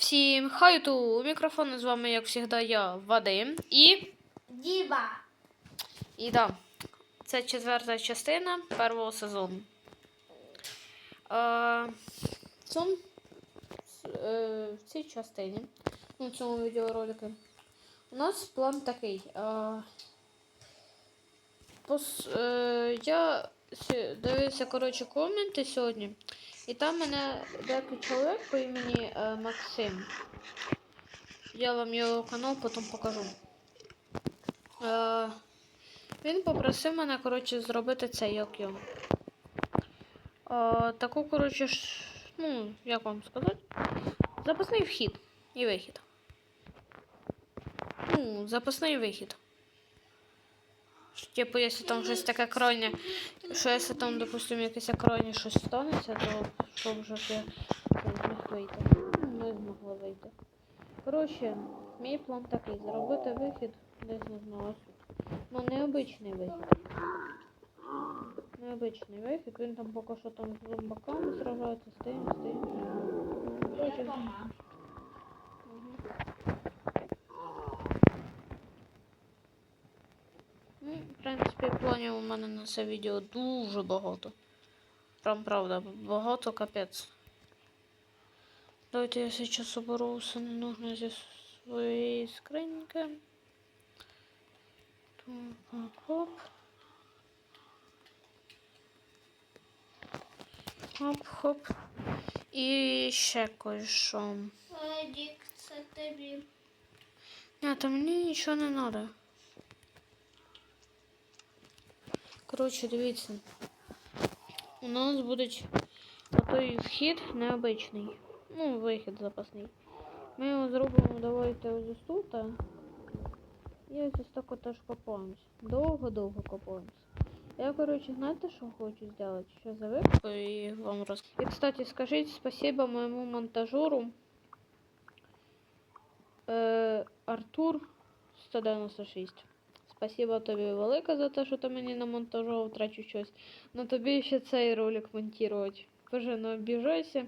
Всім хайту! У мікрофону з вами, як завжди, я Вадим. І. Діба. І да, це четверта частина першого сезону. Е, в, цьому, е, в цій частині, ну, в цьому відеоролику, у нас план такий. Е, пос, е, я дивився коротше, коменти сьогодні, і там мене деякий чоловік по імені е, Максим. Я вам його канал потім покажу. Е, він попросив мене, коротше, зробити це, як його. Е, таку, коротше, ж, ну, як вам сказати? Запасний вхід і вихід. Ну, запасний вихід. Типу, якщо там щось таке крайнє, що якщо там, допустимо, якесь крайнє щось станеться, то щоб вже я зміг вийти. Ми змогли вийти. Коротше, мій план такий, зробити вихід десь не ось тут. Ну, необичний вихід. Необичний вихід, він там поки що там з зомбаками сражається, з тим, з тим. Коротше, Мгм. Ну, в принципі, планів у мене на це відео дуже багато. Прям правда, багато капець. Давайте я сейчас уберу все ненужное зі своєї скриньки. Так, Хоп. Хоп-хоп. І ще кое-що. Едік, це тобі. Ні, та мені нічого не треба. Коротше, дивіться. У нас буде той вхід необичний. Ну, вихід запасний. Ми його зробимо, давайте ось тут. І ось так от теж копаємось. Довго-довго копаємось. Я, короче, знаєте, що хочу зробити? Що за випадку і вам роз... І, кстати, скажіть спасибо моєму монтажеру. Е, Артур 196. Спасибо тобі велике за те, що ти мені намонтажував, трачу щось. Но тобі ще цей ролик монтувати. Боже, не обіжайся.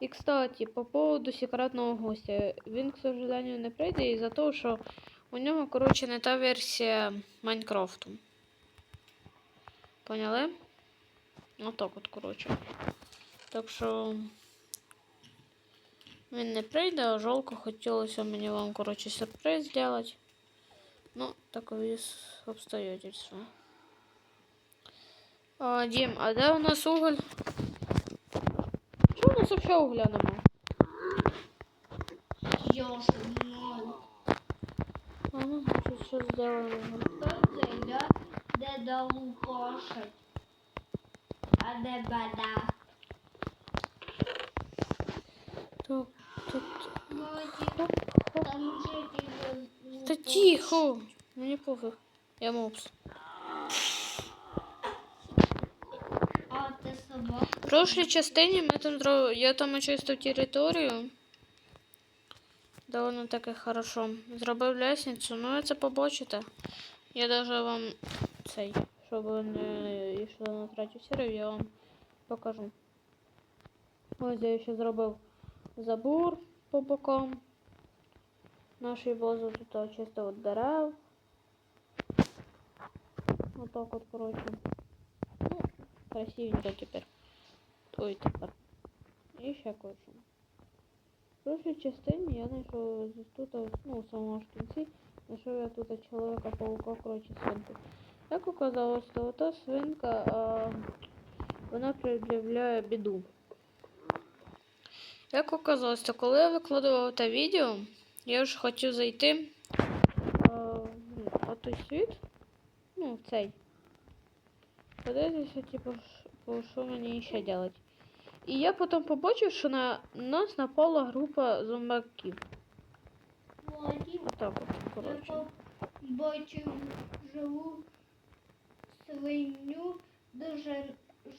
І, кстати, по поводу секретного гостя. Він, к сожалению, не прийде із-за того, що у нього, коротше, не та версія Майнкрафту. Поняли? Отак от, коротше. Так що. Він не прийде, а жалко хотілося мені вам, коротше, сюрприз зробити. Ну, такові с- обстоятельства. А, Дім, а де у нас уголь? Чого у нас взагалі угля нема? Я ж знаю. А ну, щось щось зробимо. Хто це йде, де до лукошить? А де бада? Тихо! Мені пофіг. Я мопс. В прошлій частині ми там я там очистив територію. Довольно таки хорошо. Зробив лестницю, ну ви це побачите. Я даже вам цей, щоб не йшли на третю серію, я вам покажу. Ось я ще зробив забор по бокам. Наші базу тут очистив від дерев. Отак от, коротше. Ну, красивенько тепер. Ой, тепер. І ще кое-що. В прошлій частині я знайшов тут, ну, в самому ж я тут чоловіка-паука, коротше, свинку. Як оказалось, то та свинка, а, вона пред'являє біду. Як оказалось, то коли я викладував те відео, я ж хотів зайти а, ну, той світ, ну, в цей. Подивитися, типу, що мені ще делать. І я потім побачив, що на нас напала група зомбаків. Отак от, коротше. я бачив живу свиню дуже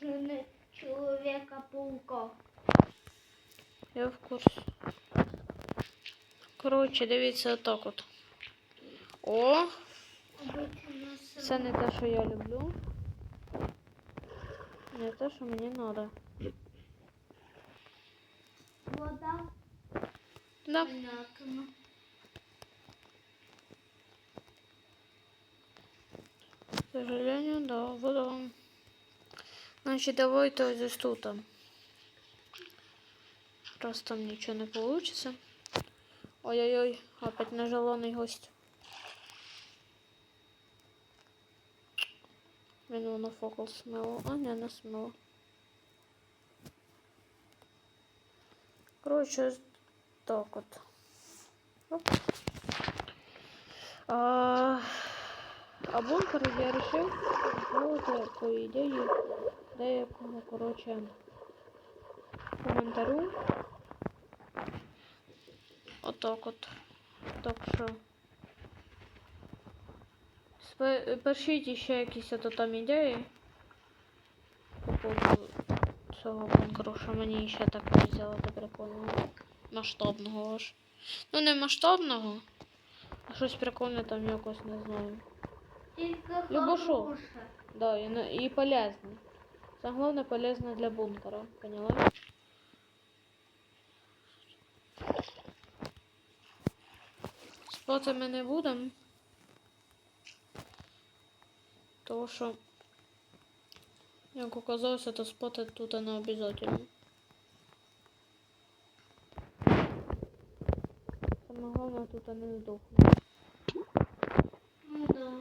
жени чоловіка-паука. Я в курсі. Коротше, дивіться отак от. О, це не те, що я люблю. Не те, що мені треба. вода Да. К сожалению, да, вода. Значит, давайте ось здесь тут. Раз там ничего не получится. Ой-ой-ой, опять нежеланный гость. Він воно фокус смело. А, не, не смело. Короче, так от. Оп. А, а бункер я решив зробити, по ідеї, деякого, короче, коментарю. Отак от. Так що. Пишіть ще якісь ото там ідеї. По поводу цього бункеру, що мені ще таке взяти прикольного. Масштабного аж. Ну не масштабного, а щось прикольне там якось не знаю. Любошу. Да, и, на- и полезно. Самое главное полезно для бункера, поняла? Спати ми не будемо. Тому що, як оказалося, то спати тут не обов'язково. Саме головне тут не здохнути. Ну да.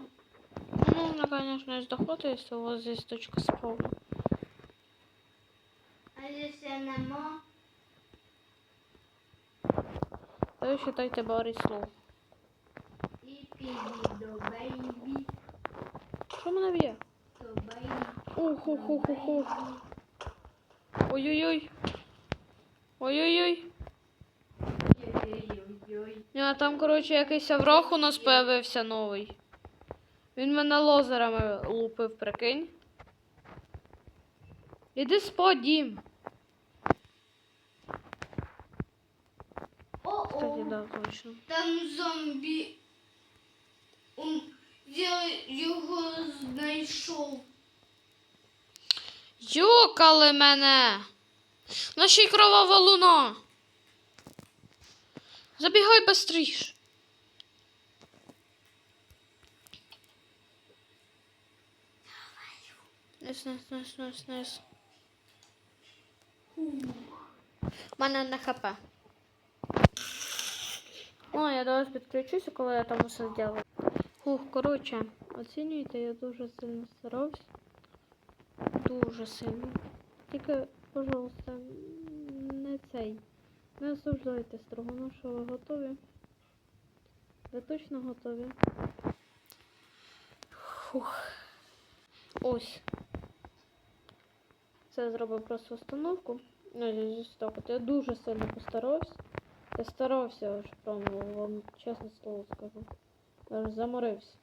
Ну, можно, конечно, сдохнуть, если у вас здесь точка спавна. А если нема? Ви считайте барий слов. Що мене б'є? Уху-ху-ху-ху. Ой-ой-ой. Ой-ой-ой. А там, коротше, якийсь враг у нас появився новий. Він мене лозерами лупив, прикинь. Іди спать, Дім. Кстати, да, точно. Там зомбі. Он, я його знайшов. Йокали мене! На ще й кровава луна. Забігай быстріш. Низ, низ, низ, низ, низ. У мене на хп. О, я до вас підключуся, коли я там усе зроблю. Фух, коротше, оцінюйте, я дуже сильно старався. Дуже сильно. Тільки, пожалуйста, не цей. Не осуждайте строго, що ви готові. Ви точно готові. Фух. Ось. Це зробив просто установку. Ну, я дуже сильно постарався. Я старався аж прямо вам чесне слово скажу. Аж заморився.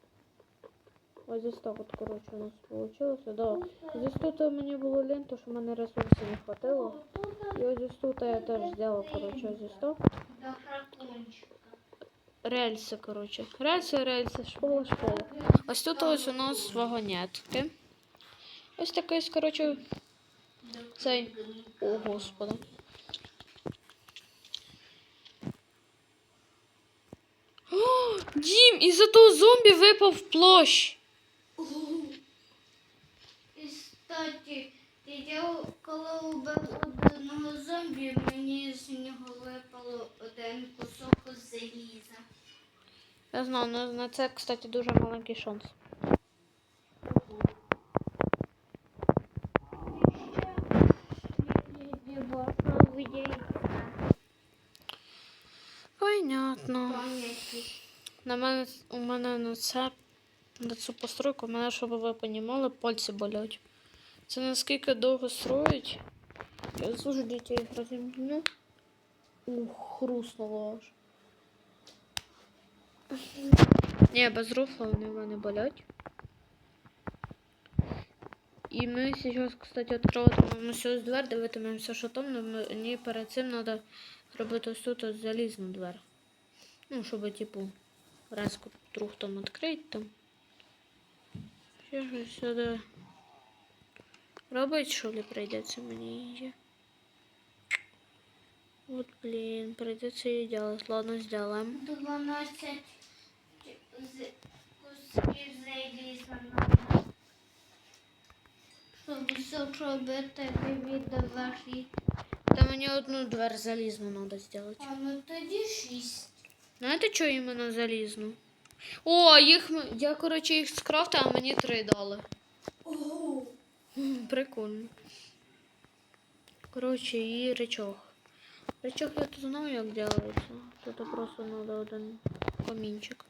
Ось ось так от, коротше, у нас вийшло. Да. Здесь тут мені було лень, то що в мене ресурсів не хватило. І ось ось тут я теж зробила, коротше, ось ось так. Рельси, коротше. Рельси, рельси, школа, школа. Ось тут ось у нас вагонетки. Ось такий, коротше, цей. О, господи. Дім, із-за того зомбі випав плащ. І, кстати, я коли убив одного зомбі, мені з нього випало один кусок заліза. Я знаю, на, на це, кстати, дуже маленький шанс. На мене, у мене на це, на цю постройку, мене, щоб ви понімали, пальці болять. Це наскільки довго строїть. Я слушай, дітей їх розім'ю. Ух, хрустнуло аж. Ні, без руфа вони в мене болять. І ми зараз, кстати, відкриватимемо ось двері, дивитимемося, що там, але мені перед цим треба зробити ось тут залізну двері. Ну, щоб, типу, резко друг там відкрити там. Ще щось сюди. Робить, що ли, прийдеться мені її. Вот, блин, придется ее делать. Ладно, сделаем. 12 з- кусків заліза надо. Щоб все робити віддавати. Та мені одну дверь залізну надо сделать. А ну тоді 6. Знаєте, що іменно залізну? О, їх я, коротше, їх скрафтив, а мені три дали. Прикольно. Коротше, і речок. Речок я тут знаю, як делається. Тут просто треба один камінчик.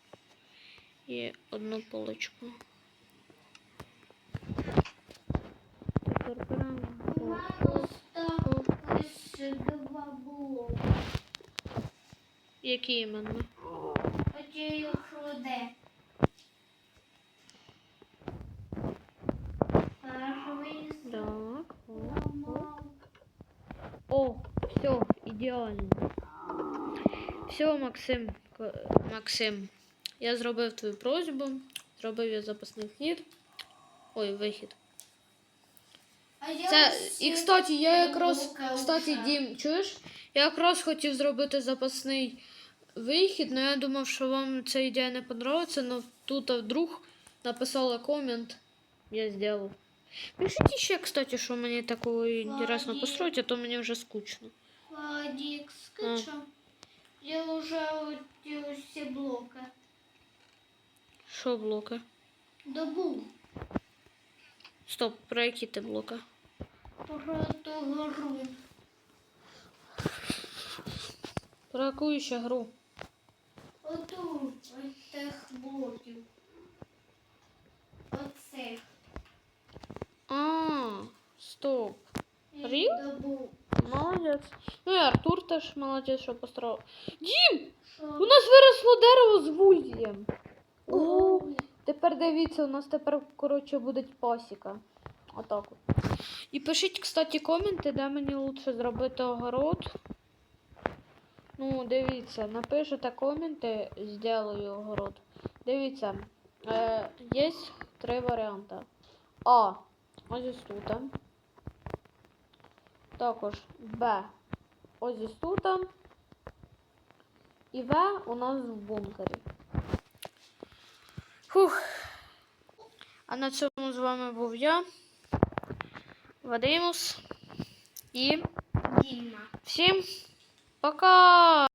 І одну полочку. Тепер беремо. У мене два блоки. Які іменно? Оті їх Так. о, о. Все, ідеально. Все, Максим, Максим, я зробив твою просьбу, зробив я запасний вхід. Ой, вихід. Це, і, кстати, я якраз, кстати. Дім, чуєш? Я якраз хотів зробити запасний вихід, але я думав, що вам ця ідея не подобається, але тут вдруг написала комент, я зробив. Пишіть ще, кстати, що мені такого інтересно Ладно. построить, а то мені вже скучно. Владик, скачав. Я вже оті усі блоки Що блоки? добув. Стоп, про які ти блоки? Про ту гору. Про яку ще гру? Оту тих блоків. Оцих. А, стоп. Рів? Молодець. Ну і Артур теж молодець, що построїв. Дім! Що? У нас виросло дерево з вузлем. О. тепер дивіться, у нас тепер, коротше, буде пасіка. Отак от. І пишіть, кстати, коменти, де мені лучше зробити огород. Ну, дивіться, напишете коменти, зроблю огород. Дивіться, е, є три варіанти. А. Ось ось тут. Також Б. Ось ось тут. І В у нас в бункері. Фух. А на цьому з вами був я, Вадимус. І Діма. всім пока!